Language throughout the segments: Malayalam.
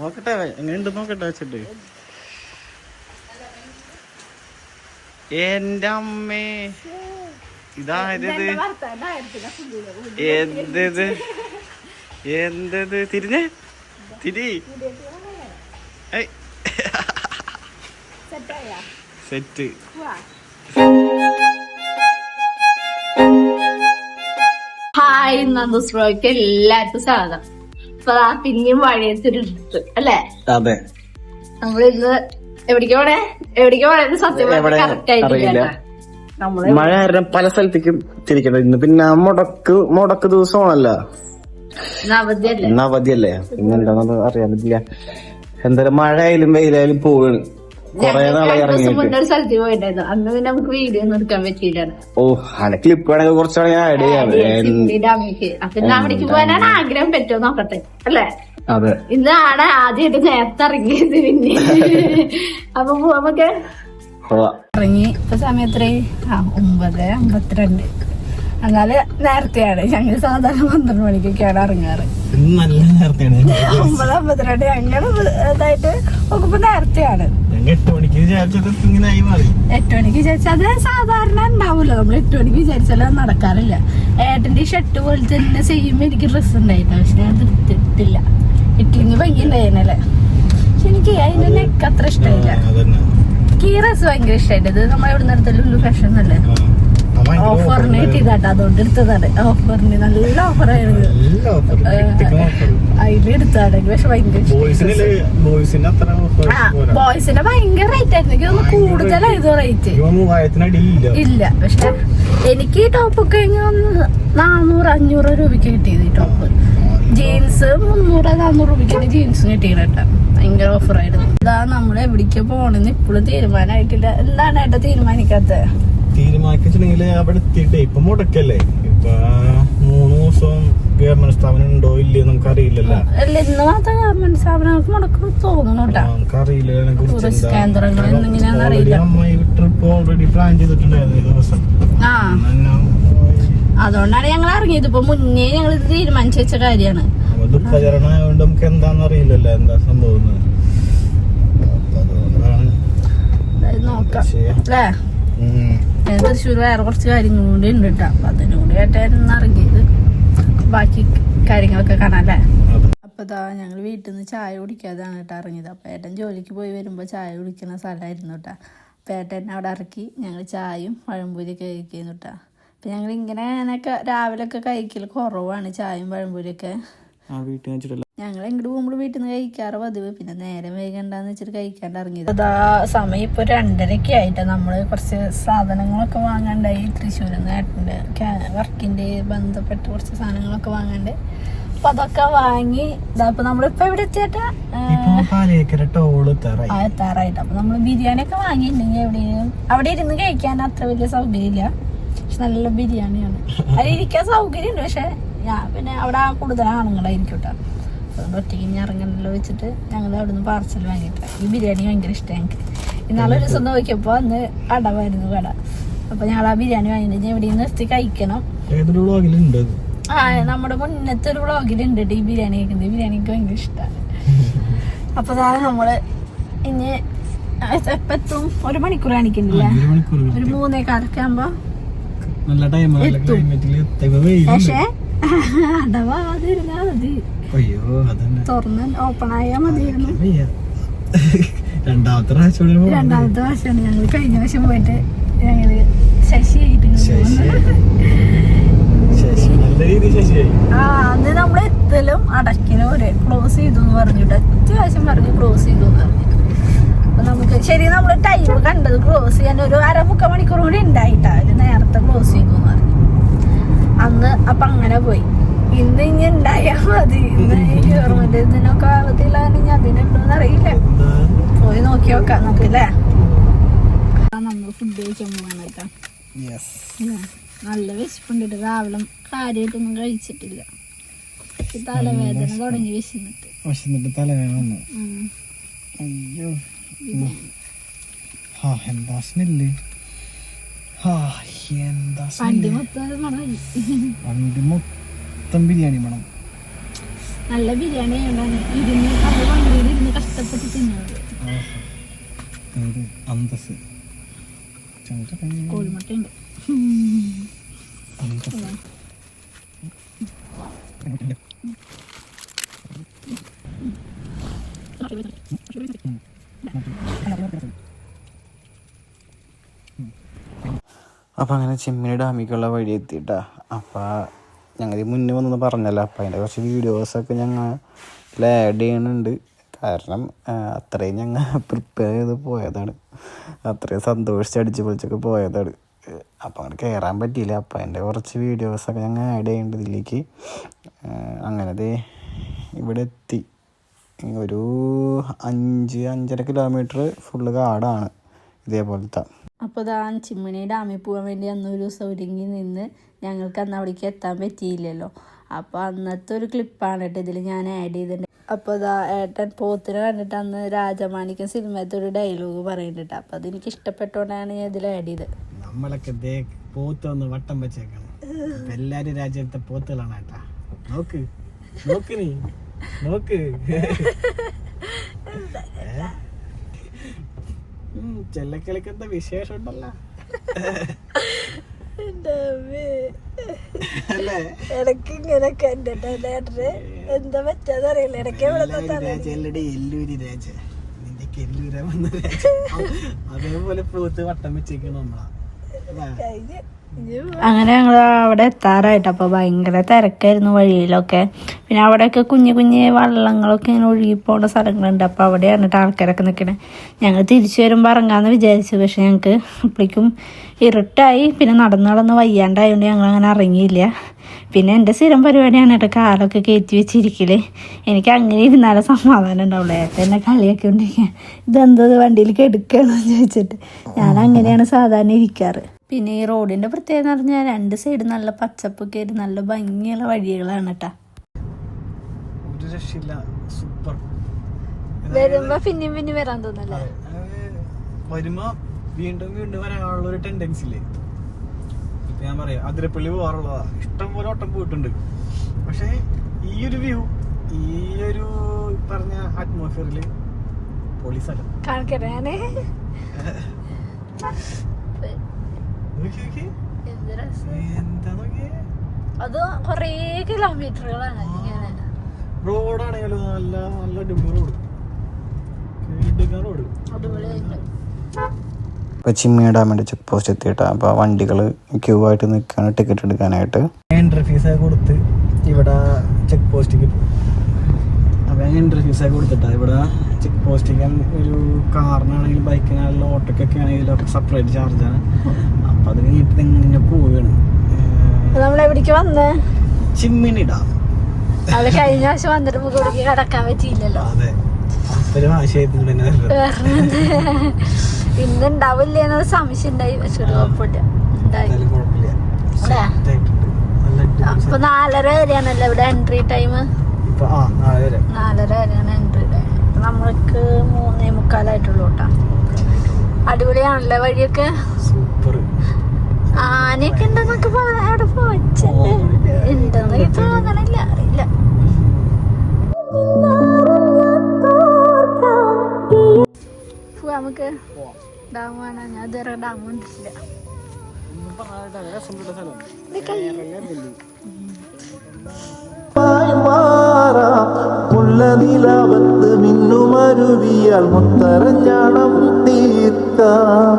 നോക്കട്ടെ എങ്ങനെയുണ്ട് നോക്കട്ടെ വെച്ചിട്ട്? എന്റെ അമ്മേ. ഇതായത് എന്തത് എന്തത് തിരിഞ്ഞേ? തിരി. സെറ്റ് ഹായ് നന്ദുസ്രോയ്ക്ക് എല്ലാവർക്കും സ്വാഗതം. അപ്പൊ ആ പിന്നെയും വഴിയത്തൊരു അല്ലേ? അതെ. നമ്മളിന്ന് എവിടേക്ക് പോണേ? എവിടേക്ക് പോണേ? സത്യം കറക്റ്റ് ആയിട്ടില്ല. നമ്മൾ മഴ കാരണം പല സ്ഥലത്തേക്കും തിരിക്കണം ഇന്ന് പിന്നെ മുടക്ക് മുടക്ക് ദിവസമാണല്ലോ. ഇന്ന് അവധിയല്ലേ? ഇന്ന് എന്താണെന്ന് അറിയാൻ പറ്റില്ല. എന്തായാലും മഴ ആയാലും വെയിലായാലും പോവാണ്. ഒരു സ്ഥലത്ത് അന്ന് പിന്നെ നമുക്ക് വീഡിയോ ഒന്നും എടുക്കാൻ പറ്റിയില്ല ഓ അന ക്ലിപ്പ് വേണമെങ്കിൽ കുറച്ചാണ് ഞാൻ ആഡ് ചെയ്യാം. ഡാമിക്ക് അപ്പൊ ഇന്ന് അവിടേക്ക് പോകാനാണ് ആഗ്രഹം പറ്റുമോ നോക്കട്ടെ അല്ലേ? അതെ. ഇന്നാണ് ആദ്യമായിട്ട് നേരത്തെ ഇറങ്ങിയത് പിന്നെ. അപ്പൊ പോവാം നമുക്ക്. കൊള്ളാം ഇറങ്ങി. ഇപ്പൊ സമയത്രേ ആ ഒമ്പത് അമ്പത്തിരണ്ട്. എന്നാൽ നേരത്തെയാണ്. ഞങ്ങൾ സാധാരണ പന്ത്രണ്ട് മണിക്കൊക്കെയാണ് ഇറങ്ങാറ്. നല്ല നേരത്തെയാണ് ഒമ്പത് അമ്പത്തിരണ്ട് ഞങ്ങൾ ഇതായിട്ട് നോക്കുമ്പോ നേരത്തെയാണ്. എട്ട് മണിക്ക് എട്ട് മണിക്ക് വിചാരിച്ചാൽ അത് സാധാരണ ഉണ്ടാവൂല? നമ്മൾ എട്ട് മണിക്ക് വിചാരിച്ചാൽ അത് നടക്കാറില്ല. ഏട്ടന്റെ ഷർട്ട് പോലെ തന്നെ സെയിം എനിക്ക് ഡ്രസ്സ് ഉണ്ടായിട്ടോ പക്ഷെ ഞാൻ ഇട്ടിട്ടില്ല ഇട്ടിങ്ങി ഭംഗി ഉണ്ടായിരുന്നല്ലേ പക്ഷെ എനിക്ക് അതിന്റെ നെക്ക് അത്ര ഇഷ്ടമായില്ല എനിക്ക് ഈ ഡ്രസ്സ് ഭയങ്കര ഇഷ്ടമായിട്ട് ഇത് നമ്മൾ എവിടെ നിന്ന് ഉള്ളു ഫാഷൻ അല്ലേ? ഓഫറിന് കിട്ടിയതാട്ടോ അതുകൊണ്ട് എടുത്തതാണ്. ഓഫറിന് നല്ല ഓഫറായിരുന്നു അതിലെടുത്താണ് എനിക്ക് പക്ഷെ ഭയങ്കര. ബോയ്സിന്റെ ഭയങ്കര റേറ്റ് ആയിരുന്നു. എനിക്ക് തോന്നുന്നു കൂടുതലായിരുന്നു റേറ്റ് മൂവായിരത്തിനടിയില്ല ഇല്ല പക്ഷെ എനിക്ക് ഈ ടോപ്പൊക്കെ ഒന്ന് നാനൂറ് അഞ്ഞൂറ് രൂപയ്ക്ക് കിട്ടിയത് ഈ ടോപ്പ് ജീൻസ് മുന്നൂറ് നാനൂറ് രൂപയ്ക്ക് ജീൻസ് കിട്ടിയിട്ട കേട്ടോ. ഭയങ്കര ഓഫറായിരുന്നു ഇതാ നമ്മൾ എവിടേക്ക് പോണെന്ന് ഇപ്പോഴും തീരുമാനമായിട്ടില്ല എന്താണ് ഏട്ടാ തീരുമാനിക്കാത്തത് തീരുമാനിച്ചിട്ടുണ്ടെങ്കിൽ അവിടെ എത്തിയിട്ടേ. ഇപ്പൊ മുടക്കല്ലേ? ഇപ്പൊ മൂന്ന് ദിവസം ഗവൺമെന്റ് സ്ഥാപനം ഉണ്ടോ ഇല്ലയോ നമുക്ക് അറിയില്ലല്ലോ ഇന്ന് മാത്രം ഗവൺമെന്റ് സ്ഥാപനങ്ങൾക്ക് മുടക്കും നമുക്കറിയില്ല കുറിച്ച് ട്രിപ്പ് ഓൾറെഡി പ്ലാൻ ചെയ്തിട്ടുണ്ടായിരുന്നു ഈ ദിവസം. അതുകൊണ്ടാണ് ഞങ്ങൾ ഇറങ്ങിയത്. ഇപ്പൊ മുന്നേ ഞങ്ങൾ ഇത് തീരുമാനിച്ചു വെച്ച കാര്യമാണ്. ദുഃഖചരണമായോണ്ട് നമുക്ക് എന്താന്ന് അറിയില്ലല്ലോ എന്താ സംഭവം നോക്കാം. അല്ലേ. ഞാൻ തൃശ്ശൂർ വേറെ കുറച്ച് കാര്യങ്ങൾ കൂടി ഉണ്ട് കേട്ടോ. അപ്പൊ അതിനും കൂടി ആയിട്ടായിരുന്നു ഇറങ്ങിയത്. ബാക്കി കാര്യങ്ങളൊക്കെ കാണാല്ലേ. അപ്പൊ ഇതാ ഞങ്ങൾ വീട്ടിൽ നിന്ന് ചായ കുടിക്കാതാണ് കേട്ടോ ഇറങ്ങിയത്. അപ്പൊ ഏട്ടൻ ജോലിക്ക് പോയി വരുമ്പോൾ ചായ കുടിക്കുന്ന സ്ഥലമായിരുന്നു കേട്ടോ. അപ്പൊ ഏട്ടൻ അവിടെ ഇറക്കി. ഞങ്ങൾ ചായയും പഴംപൊരിയൊക്കെ കഴിക്കുന്നു കേട്ടോ. അപ്പൊ ഞങ്ങൾ ഇങ്ങനെ രാവിലെ ഒക്കെ കഴിക്കൽ കുറവാണ് ചായയും പഴംപൊരിയൊക്കെ ഞങ്ങൾ എങ്ങോട്ട് പോകുമ്പോൾ വീട്ടിൽ നിന്ന് കഴിക്കാറ് പതിവ്. പിന്നെ നേരം വൈകണ്ടെന്ന് വെച്ചിട്ട് കഴിക്കാണ്ട് ഇറങ്ങിയത്. അതാ സമയം ഇപ്പോൾ രണ്ടരയ്ക്ക് ആയിട്ട്. നമ്മൾ കുറച്ച് സാധനങ്ങളൊക്കെ വാങ്ങാണ്ടായി തൃശ്ശൂരിൽ നിന്ന് ഏട്ടന്റെ വർക്കിന്റെ ബന്ധപ്പെട്ട് കുറച്ച് സാധനങ്ങളൊക്കെ വാങ്ങാണ്ട്. അപ്പൊ അതൊക്കെ വാങ്ങി ഇതാ ഇപ്പൊ നമ്മളിപ്പോ എവിടെ എത്തിയേട്ടാ? എത്താറായിട്ട് അപ്പൊ നമ്മൾ ബിരിയാണി ഒക്കെ വാങ്ങിയിട്ടുണ്ടെങ്കിൽ എവിടെയും അവിടെ ഇരുന്ന് കഴിക്കാൻ അത്ര വലിയ സൗകര്യമില്ല. പക്ഷെ നല്ല ബിരിയാണിയാണ്. അതിൽ ഇരിക്കാൻ സൗകര്യമുണ്ട്. പക്ഷെ ഞാൻ പിന്നെ അവിടെ കൂടുതൽ ആണുങ്ങളായിരിക്കും കേട്ടോ അതുകൊണ്ട് ഒറ്റയ്ക്ക് ഇനി ഇറങ്ങണല്ലോ വെച്ചിട്ട് ഞങ്ങൾ അവിടെ നിന്ന് പാർസൽ വാങ്ങിയിട്ട്. ഈ ബിരിയാണി ഭയങ്കര ഇഷ്ടം ഞങ്ങൾക്ക് ഇന്നാളെ ഒരു ദിവസം നോക്കിയപ്പോൾ അന്ന് അടവായിരുന്നു കട അപ്പൊ ഞങ്ങൾ ആ ബിരിയാണി വാങ്ങിയിട്ട് ഇനി എവിടെയും നിർത്തി കഴിക്കണം. ആ നമ്മുടെ മുന്നത്തെ ഒരു വ്ളോഗിലുണ്ട് ഈ ബിരിയാണി കഴിക്കുന്നത്. ബിരിയാണി എനിക്ക് ഭയങ്കര ഇഷ്ടമാണ് അപ്പൊ സാറേ നമ്മൾ ഇനി എപ്പത്തും ഒരു മണിക്കൂർ കാണിക്കുന്നില്ല ഒരു മൂന്നേ കാലൊക്കെ ആകുമ്പോ നല്ല ടൈം എത്തും. പക്ഷെ അടവാതിരുന്നാ മതി. അയ്യോ അതന്നെ. തുറന്ന് ഓപ്പൺ ആയാ മതിയായിരുന്നു. രണ്ടാമത്തെ പ്രാവശ്യം രണ്ടാമത്തെ പ്രാവശ്യമാണ് ഞങ്ങൾ കഴിഞ്ഞ പ്രാവശ്യം പോയിട്ട് ഞങ്ങൾ ശശിയായിട്ട് ശശി. പോകുന്നു. ശശി നല്ല രീതിയിൽ ശശിയായി ആ അന്ന് നമ്മൾ എത്തലും അടയ്ക്കലും ഒരേ ക്ലോസ് ചെയ്തു എന്ന് പറഞ്ഞിട്ട് അത്യാവശ്യം പറഞ്ഞു ക്ലോസ് ചെയ്തു എന്ന് പറഞ്ഞു അപ്പൊ നമുക്ക് ശരി നമ്മൾ ടൈം കണ്ടത് ക്ലോസ് ചെയ്യാൻ ഒരു അരമുക്ക മണിക്കൂർ കൂടി ഉണ്ടായിട്ടാ. നേരത്തെ ക്ലോസ് ചെയ്തു എന്ന് പറഞ്ഞു. അന്ന് അപ്പൊ അങ്ങനെ പോയി. ഇന്ന് ഇനി ഉണ്ടായാ മതി ഇന്ന് ഗവൺമെന്റ് ഇതിനൊക്കെ അവധിയിലാണെങ്കിൽ അതിനുണ്ടോന്ന് അറിയില്ല. പോയി നോക്കി നോക്കാം നമുക്കല്ലേ നമ്മൾ ഫുഡ് കഴിക്കാൻ കേട്ടോ. നല്ല വിശപ്പുണ്ട് രാവിലെ കാര്യമായിട്ടൊന്നും കഴിച്ചിട്ടില്ല. തലവേദന തുടങ്ങി വിശന്നിട്ട്. വിശന്നിട്ട് തലവേദന അയ്യോ. ഹാ എന്താ സ്മെല്ല്? ഹാ എന്താ വണ്ടി സ്മെല്ല്? മൊത്തം അത് മണമായി. വണ്ടി മൊത്തം മൊത്തം ബിരിയാണി വേണം. നല്ല ബിരിയാണി അന്തസ് അപ്പം അങ്ങനെ ചിമ്മിനി ഡാമിക്കുള്ള വഴി എത്തിയിട്ടാ അപ്പം ഞങ്ങൾ മുന്നേ വന്നൊന്ന് പറഞ്ഞല്ലോ. അപ്പം അതിന്റെ കുറച്ച് വീഡിയോസൊക്കെ ഞങ്ങൾ ആഡ് ചെയ്യണുണ്ട്. കാരണം അത്രയും ഞങ്ങൾ പ്രിപ്പയർ ചെയ്ത് പോയതാണ്. അത്രയും സന്തോഷിച്ച് അടിച്ച് പൊളിച്ചൊക്കെ പോയതാണ്. അപ്പം അങ്ങോട്ട് കയറാൻ പറ്റിയില്ല. അപ്പം അതിന്റെ കുറച്ച് വീഡിയോസൊക്കെ ഞങ്ങൾ ആഡ് ചെയ്യുന്നുണ്ട് ഇതിലേക്ക്. ആ, അങ്ങനെ ദേ ഇവിടെ എത്തി. ഒരു അഞ്ച് അഞ്ചര കിലോമീറ്റർ ഫുള്ള് കാടാണ് ഇതേപോലത്തെ. അപ്പോൾ ഇതാ ചിമ്മിണി ഡാമിൽ പോകാൻ വേണ്ടി അന്നൊരു ദിവസം ഒരുങ്ങി നിന്ന് ഞങ്ങൾക്ക് അന്ന് അവിടേക്ക് എത്താൻ പറ്റിയില്ലല്ലോ. അപ്പോൾ അന്നത്തെ ഒരു ക്ലിപ്പാണ് കേട്ടോ ഇതിൽ ഞാൻ ആഡ് ചെയ്തിട്ടുണ്ട് അപ്പോൾ ഇതാ ഏട്ടൻ പോത്തിനെ കണ്ടിട്ട് അന്ന് രാജമാണിക്കൻ സിനിമയത്തെ ഒരു ഡയലോഗ് പറയുന്നുണ്ട് അപ്പോൾ അതെനിക്ക് ഇഷ്ടപ്പെട്ടോണ്ടാണ് ഞാൻ ഇതിൽ ആഡ് ചെയ്തത്. നമ്മളൊക്കെ പോത്ത് ഒന്ന് വട്ടം വെച്ചേക്കണം. എല്ലാരും രാജ്യത്തെ പോത്തുകളാണ് കേട്ടാ. നോക്ക്. നോക്ക് നീ. നോക്ക്. ചെല്ലക്കിളിക്ക് വിശേഷം ഉണ്ടല്ലോ അല്ലേ? ഇടയ്ക്ക് ഇങ്ങനെയൊക്കെ ഉണ്ട് ഏട്ടന് എന്താ പറ്റാന്നറിയില്ല ഇടയ്ക്ക് ചെല്ലടി എല്ലൂരി രാജ നിന്റെ എല്ലൂര വന്ന രാജ അതേപോലെ പോത്ത് വട്ടം വെച്ചേക്കാണ് നമ്മളാ? അങ്ങനെ ഞങ്ങൾ അവിടെ എത്താറായിട്ട്. അപ്പോൾ ഭയങ്കര തിരക്കായിരുന്നു വഴിയിലൊക്കെ. പിന്നെ അവിടെയൊക്കെ കുഞ്ഞു കുഞ്ഞു വള്ളങ്ങളൊക്കെ ഇങ്ങനെ ഒഴുകി പോകുന്ന സ്ഥലങ്ങളുണ്ട് അപ്പോൾ കേട്ടോ ആൾക്കാരൊക്കെ നിൽക്കണേ. ഞങ്ങൾ തിരിച്ചു വരുമ്പോൾ ഇറങ്ങാമെന്ന് വിചാരിച്ചു. പക്ഷെ ഞങ്ങൾക്ക് അപ്പോഴേക്കും ഇരുട്ടായി. പിന്നെ നടന്നു നടന്ന് വയ്യാണ്ടായതുകൊണ്ട് ഞങ്ങൾ അങ്ങനെ ഇറങ്ങിയില്ല. പിന്നെ എന്റെ സ്ഥിരം പരിപാടിയാണ് കേട്ടോ. കാലൊക്കെ കയറ്റി വെച്ചിരിക്കൽ. എനിക്ക് അങ്ങനെ ഇരുന്നാലും സമാധാനം ഉണ്ടാവുള്ളൂ. ഏട്ടൻ എന്നെ കളിയൊക്കെ ഉണ്ടെങ്കിൽ ഇതെന്തത് വണ്ടിയിൽ കെടുക്കണമെന്ന് ചോദിച്ചിട്ട്. ഞാൻ അങ്ങനെയാണ് സാധാരണ ഇരിക്കാറ്. പിന്നെ ഈ റോഡിന്റെ പ്രത്യേകത എന്ന് പറഞ്ഞാൽ രണ്ട് സൈഡ് നല്ല പച്ചപ്പൊക്കെ ആയിട്ട് നല്ല ഭംഗിയുള്ള വഴികളാണ് കേട്ടാ സൂപ്പർ. വരുമ്പോ പിന്നെയും പിന്നെ വരാൻ തോന്നല്ലേ? വരുമ്പോ വീണ്ടും വീണ്ടും വരാനുള്ള ഒരു ടെൻഡൻസി ഇല്ലേ? ഇപ്പൊ ഞാൻ പറയാം അതിരപ്പള്ളി പോകാറുള്ളതാ ഇഷ്ടം പോലെ ഓട്ടം പോയിട്ടുണ്ട്. പക്ഷേ ഈ ഒരു വ്യൂ ഈ ഒരു പറഞ്ഞ അറ്റ്മോസ്ഫിയറിൽ പോലീസ് സ്ഥലം കാണിക്കണേ നോക്കി നോക്കി എന്താ നോക്കിയേ അത് കൊറേ കിലോമീറ്ററുകളാണ് ഇങ്ങനെ. റോഡാണെങ്കിലും നല്ല നല്ല അടിപൊളി റോഡ്. ഇപ്പോൾ ചിമ്മിയ ഡാമിന്റെ ചെക്ക് പോസ്റ്റ് എത്തിയിട്ടാ. അപ്പോൾ വണ്ടികൾ ക്യൂ ആയിട്ട് നിൽക്കുകയാണ് ടിക്കറ്റ് എടുക്കാനായിട്ട് എൻട്രി ഫീസ് കൊടുത്ത് ഇവിടെ ചെക്ക് പോസ്റ്റിക്ക് അപ്പോൾ അപ്പൊ എൻട്രി ഫീസ് കൊടുത്തിട്ടാ ഇവിടെ ചെക്ക് പോസ്റ്റിക്ക് ഒരു കാറിനാണെങ്കിലും ബൈക്കിനാണെങ്കിലും ഓട്ടോക്കൊക്കെ ആണെങ്കിലും സെപ്പറേറ്റ് ചാർജാണ് അപ്പൊ അത് കഴിഞ്ഞിട്ട് ഇങ്ങനെ പോവുകയാണ് നമ്മൾ എവിടേക്ക് വന്നേ? ചിമ്മിനി ഡാം അത് കഴിഞ്ഞ പ്രാവശ്യം വന്നിട്ട് നമുക്ക് ഇവിടേക്ക് കടക്കാൻ പറ്റിയില്ലല്ലോ. അതെ. ഒരു ആശയത്തിൽ തന്നെ വരുന്നത്. ഇന്ന് ഉണ്ടാവില്ലേ എന്നൊരു സംശയം ഉണ്ടായി പക്ഷെ ഒരു കുഴപ്പമില്ല. അപ്പൊ നാലര വരെയാണല്ലോ ഇവിടെ എൻട്രി ടൈം നാലര വരെയാണ് എൻട്രി നമ്മൾക്ക് മൂന്നേ മുക്കാലായിട്ടുള്ളൂ കേട്ടാ. അടിപൊളിയാണല്ലേ വഴിയൊക്കെ? സൂപ്പർ. ആനയൊക്കെ ഉണ്ടെന്നൊക്കെ അവിടെ ഉണ്ടെന്ന് തോന്നണില്ല അറിയില്ല. നമുക്ക്. ഡാം കാണാൻ. ഞാൻ ഇതുവരെ ഡാം കണ്ടിട്ടില്ല ഇത് മുള്ളനിലാവത്ത് മിന്നുമരുവിയാൽ മുത്തരഞ്ഞാണം തീർക്കാം.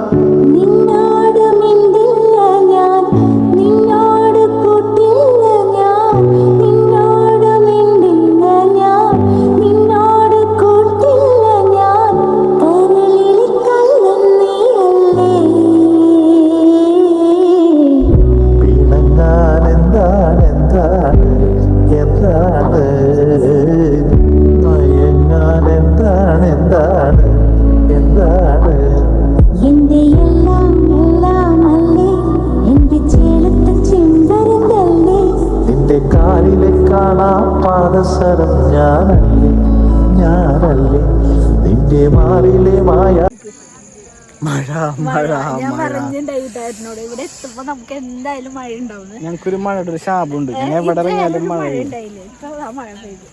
ഞാൻ പറഞ്ഞിട്ടുണ്ടായിട്ടായിരുന്നോട് ഇവിടെ എത്തുമ്പോ നമുക്ക് എന്തായാലും മഴ ഉണ്ടാവും ഞങ്ങൾക്കൊരു മഴയുടെ ഒരു ശാപമുണ്ട്. ഞാൻ എവിടെ ഇറങ്ങിയാലും മഴ മഴ മഴ പെയ്തു.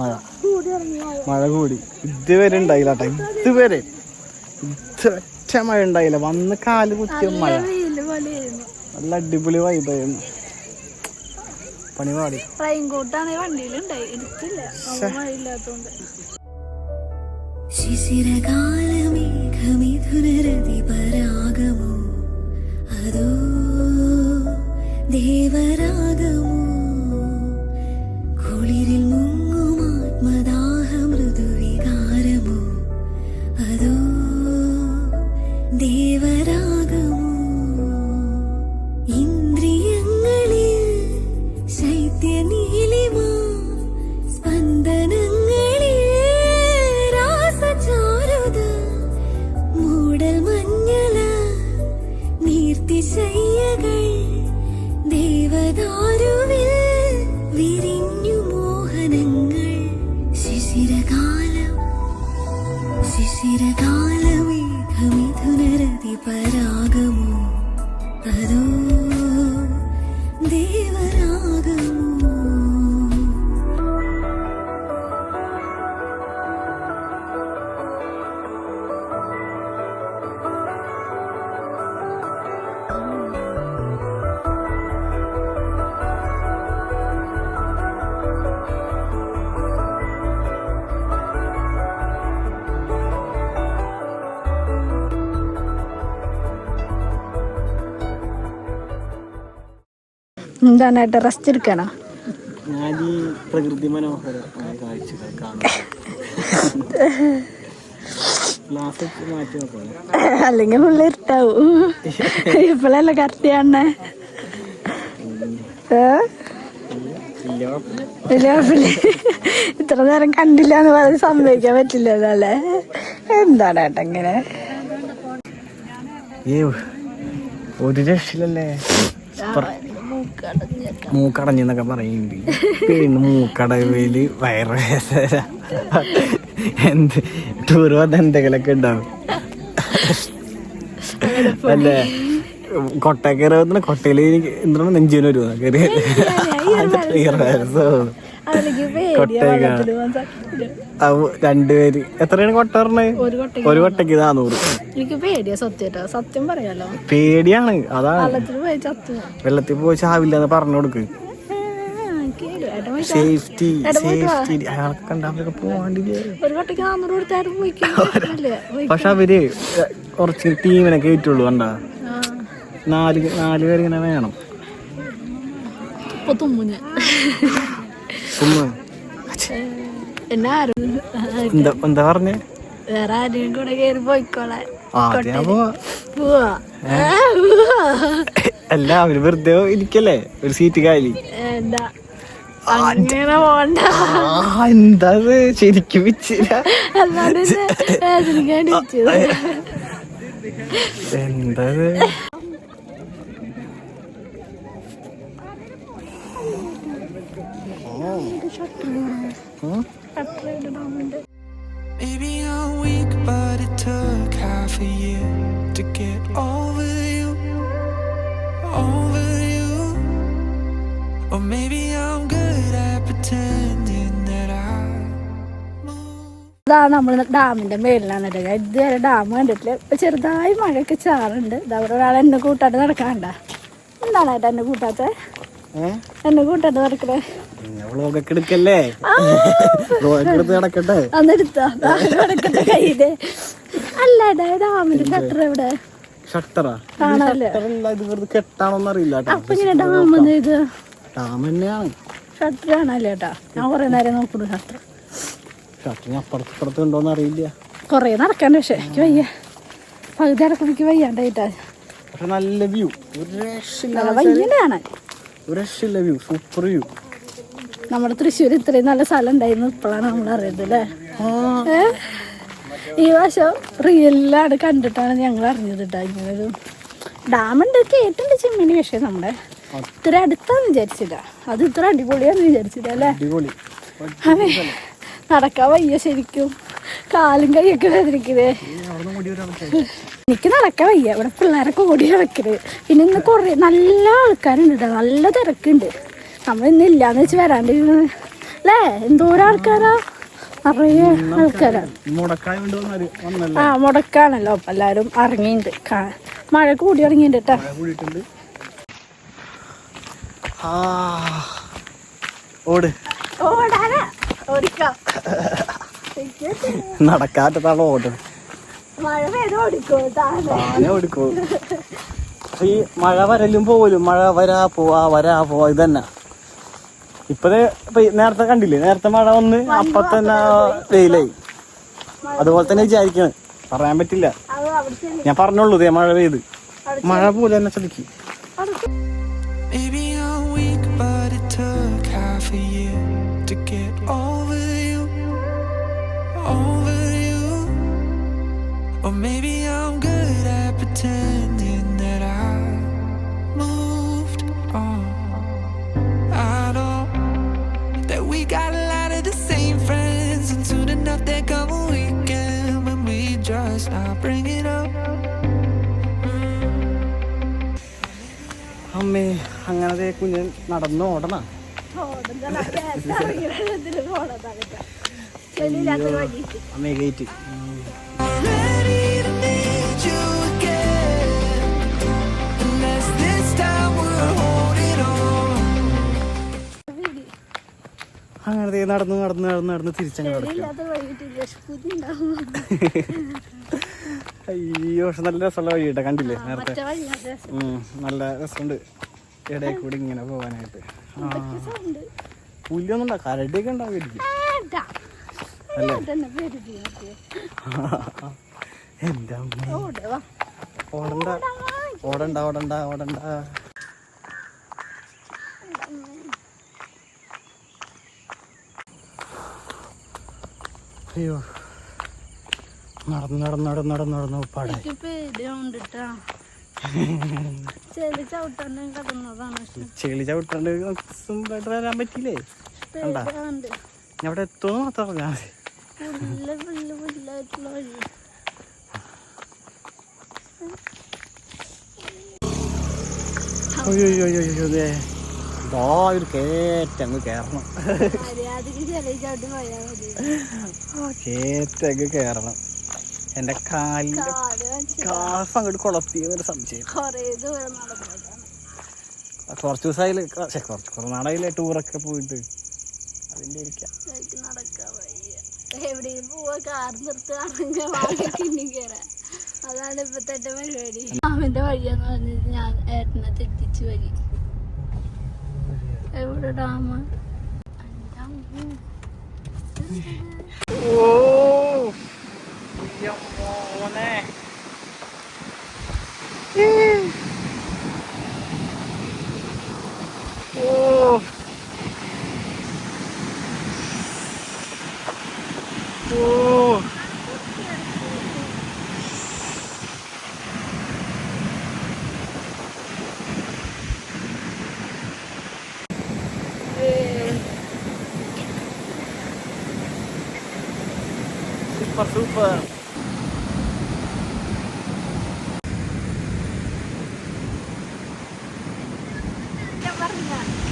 മഴ. കൂടി മഴ. മഴ കൂടി. ഇതുവരെ ഉണ്ടായില്ല കേട്ടോ ഇതുവരെ. ഇതൊറ്റ മഴ ഉണ്ടായില്ല. വന്ന് കാൽ കുത്തിയ മഴ. നല്ല അടിപൊളി വൈബായിരുന്നു പണി പാടി. വണ്ടിയിലുണ്ടായി എടുത്തില്ല. നമുക്ക് മഴ ഇല്ലാത്തോണ്ട് ശിശിരകാലമേഘമിഥുനരതിപരാഗമോ അതോ ദേവരാഗമോ? കുളിരിൽ മുങ്ങുമാത്മദാഹ എന്താണ് ഏട്ടാ റെസ്റ്റ് എടുക്കണോ ഞാൻ ഈ പ്രകൃതി മനോഹരമായ കാഴ്ചകൾ കാണാം അല്ലെങ്കിൽ ഫുള്ള് ഇരുട്ടാവും. ഇപ്പോഴല്ല കറക്റ്റ് കാണണേ ഇത്ര നേരം കണ്ടില്ല എന്ന് പറഞ്ഞ് സംഭവിക്കാൻ പറ്റില്ല അല്ലേ എന്താണ് ഏട്ടാ ഇങ്ങനെ? ഏ ഒരു രക്ഷയില്ലല്ലേ മൂക്കടഞ്ഞെന്നൊക്കെ പറയുന്നുണ്ട് പിന്നെ മൂക്കടവിൽ വയറുവേദന. എന്ത് ടൂർ വന്ന എന്തെങ്കിലുമൊക്കെ ഉണ്ടാവും. അല്ലേ? കൊട്ടക്കയറി വന്ന കൊട്ടയിൽ എന്താണ് നെഞ്ചിന് ഒരു കയറി കൊട്ടയൊക്കെ. രണ്ടുപേര്. എത്രയാണ് കൊട്ട പറഞ്ഞത് ഒരു കൊട്ടക്ക് ഒരു നൂറ് എനിക്ക് പേടിയാ സത്യം സത്യം പറയാലോ. പേടിയാണ്. അതാണ് വെള്ളത്തിൽ പോയി ചാവില്ല എന്ന് പറഞ്ഞു കൊടുക്ക്. സേഫ്റ്റി. സേഫ്റ്റി. അയാൾക്ക് പോവാണ്ടില്ലേ പക്ഷെ അവർ കുറച്ച് ടീമിനെ കയറ്റുള്ളൂ കണ്ട. നാല് നാല് പേര് ഇങ്ങനെ വേണം. തുമ്മു ഞാൻ തുമ്മു. എന്നെ ആരും എന്താ എന്താ പറഞ്ഞേ? വേറെ ആരെയും കൂടെ കയറി പോയിക്കോളാൻ. അല്ല അവർ വെറുതെ ഇരിക്കല്ലേ? ഒരു സീറ്റ് കാലി. എന്താ? ശരിക്കും എന്താ ഇത് ശരിക്കും വിച്ചില്ല അല്ലാതെ a year to get over you, over you. Or maybe I'm good at pretending that I ഇതാ നമ്മൾ ഡാമിന്റെ മേലിലാണ് ഇടുക ഇതുവരെ ഡാം കണ്ടിട്ടില്ല. ഇപ്പൊ ചെറുതായി മഴയൊക്കെ ചാറുണ്ട് ഇതാ അവിടെ ഒരാൾ എന്നെ കൂട്ടാട്ട് നടക്കാണ്ട. എന്താണ് ഏട്ടാ എന്നെ കൂട്ടാത്ത? എന്നെ കൂട്ടാട്ട് നടക്കണേ? വ്ളോഗൊക്കെ എടുക്കല്ലേ? വ്ളോഗൊക്കെ എടുത്ത് നടക്കട്ടെ? അന്നെടുത്താ കയ്യിൽ. അല്ല ഏട്ടാ ഡാമിന്റെ ഷട്ടർ എവിടെ? ഷട്ടറാ ഇത് വെറുതെ കെട്ടാണോന്ന് അറിയില്ല അപ്പൊ ഇങ്ങനെ ഡാം ഇത് ഡാം തന്നെയാണ്. ഷട്ടർ കാണാല്ലേ ഏട്ടാ ഞാൻ കുറെ നേരം നോക്കുന്നു ഷട്ടർ ഷട്ടറിന് അപ്പുറത്ത് ഇപ്പുറത്ത് ഉണ്ടോന്ന് അറിയില്ല. കൊറേ നടക്കാൻ പക്ഷെ എനിക്ക് വയ്യ. പകുതി അടക്കം എനിക്ക് വയ്യാണ്ടായിട്ടാ നല്ല വ്യൂ ഒരു രക്ഷയില്ല വ്യൂ സൂപ്പർ വ്യൂ നമ്മുടെ തൃശ്ശൂർ ഇത്രയും നല്ല സ്ഥലം ഉണ്ടായിരുന്നു ഇപ്പോഴാണ് നമ്മൾ അറിയുന്നത് അല്ലേ? ഈ വശം റിയലാണ് കണ്ടിട്ടാണ് ഞങ്ങൾ അറിഞ്ഞത് കേട്ടോ ഇങ്ങനൊരു ഡാമുണ്ട് കേട്ടുണ്ട് ചിമ്മിനി പക്ഷേ നമ്മുടെ ഇത്ര അടുത്താന്ന് വിചാരിച്ചില്ല. അത് ഇത്ര അടിപൊളിയാന്ന് വിചാരിച്ചില്ല അല്ലേ? അതെ. നടക്കാൻ വയ്യ ശരിക്കും. കാലും കൈയൊക്കെ വേദനിക്കുന്നേ. എനിക്ക് നടക്കാൻ വയ്യ. ഇവിടെ പിള്ളേരൊക്കെ ഓടി നടക്കരുത് പിന്നെ ഇന്ന് കുറേ നല്ല ആൾക്കാരുണ്ട് കേട്ടോ നല്ല തിരക്കുണ്ട്. നമ്മൾ ഇന്ന് ഇല്ലാന്ന് വെച്ച് വരാണ്ടിരുന്നത് അല്ലേ എന്തോരം ആൾക്കാരാ? നിറയെ ആൾക്കാരാ. മുടക്കായ കൊണ്ട് വന്നാൽ വന്നല്ല? ആ മുടക്കാണല്ലോ. അപ്പം എല്ലാവരും ഇറങ്ങിയിട്ടുണ്ട് മഴ കൂടി ഇറങ്ങിയിട്ടുണ്ട് കേട്ടോ. ഓട്. നടക്കാറ്റത്താണ് ഓട് മഴ പെയ്ത് ഓടിക്കോ ഓടിക്കോ. ഈ മഴ വരലും പോലും മഴ വരാ പോവാ വരാ പോവാ ഇതന്നെ. ഇപ്പത് ഇപ്പൊ നേരത്തെ കണ്ടില്ലേ? നേരത്തെ മഴ വന്ന് അപ്പൊ തന്നെ വെയിലായി. അതുപോലെ തന്നെ വിചാരിക്കണ്. പറയാൻ പറ്റില്ല. ഞാൻ പറഞ്ഞോളൂ ദേ മഴ പെയ്ത്. മഴ പോലെ തന്നെ ചതിക്ക് അമ്മേ അങ്ങനത്തെ കുഞ്ഞൻ നടന്നു ഓടണ. അമ്മേ ഗേറ്റ്. അങ്ങനത്തെ നടന്ന് നടന്ന് നടന്ന് നടന്ന് തിരിച്ചങ്ങ് കിടക്കുക അയ്യോ പക്ഷെ നല്ല രസമുള്ള വഴി കേട്ടോ കണ്ടില്ലേ നേരത്തെ? നല്ല രസമുണ്ട്. ഇടയിൽ കൂടി ഇങ്ങനെ പോകാനായിട്ട് പുല്ലൊന്നും ഉണ്ടാവും കരടിയൊക്കെ ഉണ്ടാവുമായിരിക്കും. അല്ലേ? എന്റെ അമ്മ. ഓടണ്ട. ഓടണ്ട ഓടണ്ട ഓടണ്ട. അയ്യോ. നടന്ന് നടന്ന് നടന്ന് നടന്ന് നടന്ന് പട ചെളി ചവിട്ടാണ്ട് സുഖമായിട്ട് വരാൻ പറ്റിയില്ലേ? കണ്ടാ? ഞാൻ അവിടെ എത്തുമെന്ന് മാത്രം പറഞ്ഞാൽ മതി. അയ്യോ അയ്യോ അയ്യോ ഒരു കേറ്റങ്ങ് കയറണം കേറ്റങ്ങ് കയറണം എന്റെ കാലിൽ കാഫ് അങ്ങോട്ട് കുളത്തിയെന്നൊരു സംശയം. കൊറേ കുറച്ച് ദിവസമായില്ലേ കുറച്ച് കുറച്ച് നാടായില്ലേ ടൂറൊക്കെ പോയിട്ട്? അതിന്റെ ഇരിക്കാം എവിടെയും പോവാ കാർ അതാണ് ഇപ്പത്തെ എന്റെ പരിപാടി. അവന്റെ വഴിയാന്ന് പറഞ്ഞിട്ട് ഞാൻ ഏട്ടനെ തെറ്റിച്ച് വഴി എവിടെ ഡാമ ഓ いやもうね。えー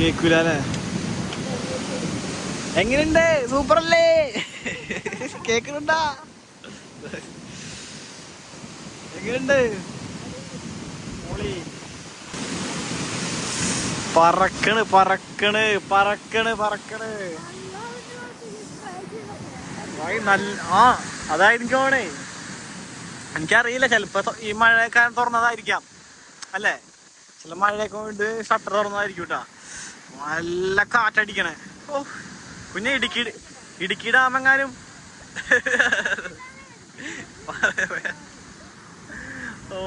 കേക്കൂലേ എങ്ങനെയുണ്ട്? സൂപ്പർ അല്ലേ കേക്കുന്നുണ്ടാ? എങ്ങനെയുണ്ട്. പറക്കണ് പറക്കണ് പറക്കണ് പറക്കണ്. നല്ല ആ അതായിരിക്കും അവണേ എനിക്കറിയില്ല ചിലപ്പോ ഈ മഴക്കാലം തുറന്നതായിരിക്കാം. അല്ലേ? ചില മഴയൊക്കെ ഷട്ടർ തുറന്നതായിരിക്കും കേട്ടാ നല്ല കാറ്റടിക്കണേ. ഓ കുഞ്ഞെ ഇടുക്കി ഇടുക്കി ഡാമെങ്ങാനും ഓ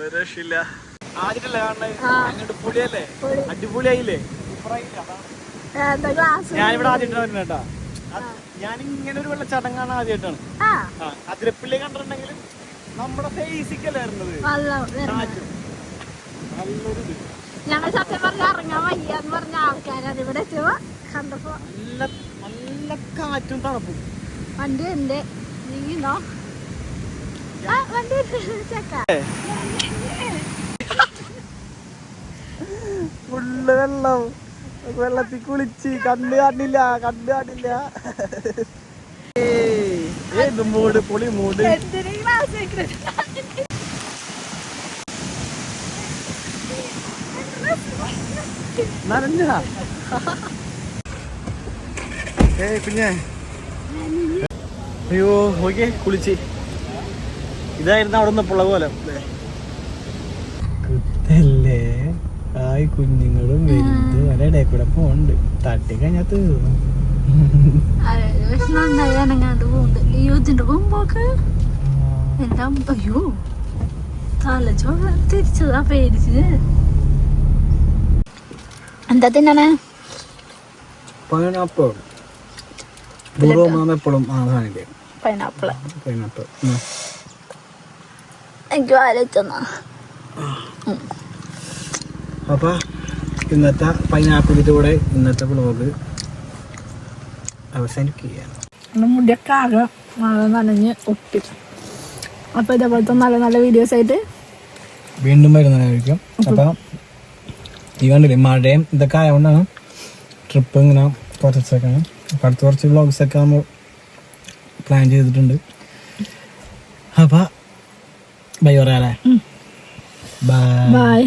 ഒരു രക്ഷയില്ല. ആദ്യല്ലേ കാണുന്നത് പുളിയല്ലേ? പുളി. അടിപൊളിയായില്ലേ? ഞാനിവിടെ ആദ്യമായിട്ടാണ് വരുന്നേട്ടാ ഞാൻ ഇങ്ങനെ ഒരു വെള്ള കാണാൻ ആദ്യമായിട്ടാണ്. അതിരപ്പിള്ളി കണ്ടിട്ടുണ്ടെങ്കിലും നമ്മുടെ ഫേസിക്കല്ലേ വരുന്നത്? വെള്ളം വരുന്നത്. കാറ്റും. നല്ലൊരു ഞങ്ങൾ സത്യം പറഞ്ഞ ഇറങ്ങാൻ വയ്യാന്ന് പറഞ്ഞ ആൾക്കാരാണ്. ഇവിടെ എത്തുമ്പോ കണ്ടപ്പോ നല്ല നല്ല കാറ്റും തണുപ്പും. വണ്ടി ഉണ്ട്. നീങ്ങോ ആ വണ്ടി ചെക്ക ഫുള്ള് വെള്ളം. വെള്ളത്തിൽ കുളിച്ച്. കണ്ണ് കാണില്ല കണ്ണ് കാണില്ല. ഏയ്, ഏത് മൂട് പൊളി മൂട്. എന്തിനാ വെക്കുന്നത് നനഞ്ഞ? ഏ കുഞ്ഞെ. അയ്യോ ഓക്കെ കുളിച്ച്. ഇതായിരുന്നു അവിടെ നിന്ന് പുള്ള പോലെ കുത്തല്ലേ? ആയി കുഞ്ഞുങ്ങളും വലുത് ഒരേ കൂടെ പോണ്ട് തട്ടി കഴിഞ്ഞാൽ തീർന്നു. എന്താ നന്നായി പോകുന്നുണ്ട്. ഇതിന്റെ അയ്യോ തലച്ചോ തിരിച്ചതാ പേടിച്ച്. എന്താ തിന്നണേ പൈനാപ്പിൾ എപ്പോഴും പൈനാപ്പിൾ. എനിക്ക് ആലോചിച്ചെന്നാ അപ്പോൾ ഇന്നത്തെ പൈനാപ്പിളിന്റെ കൂടെ ഇന്നത്തെ വ്ളോഗ് അവസാനിക്കുകയാണ്. മുടിയൊക്കെ ആകെ മഴ നനഞ്ഞ് ഒട്ടി. അപ്പൊ ഇതേപോലത്തെ നല്ല നല്ല വീഡിയോസ് ആയിട്ട് വീണ്ടും വരുന്നതായിരിക്കും അപ്പം ഈ കണ്ടില്ലേ മഴയും ഇതൊക്കെ ആയതുകൊണ്ടാണ് ട്രിപ്പ് ഇങ്ങനെ കുറച്ച് ദിവസമൊക്കെയാണ് അപ്പം അടുത്ത കുറച്ച് വ്ളോഗ്സൊക്കെ നമ്മൾ പ്ലാൻ ചെയ്തിട്ടുണ്ട്. അപ്പം ബൈ പറയാല്ലേ ബൈ ബൈ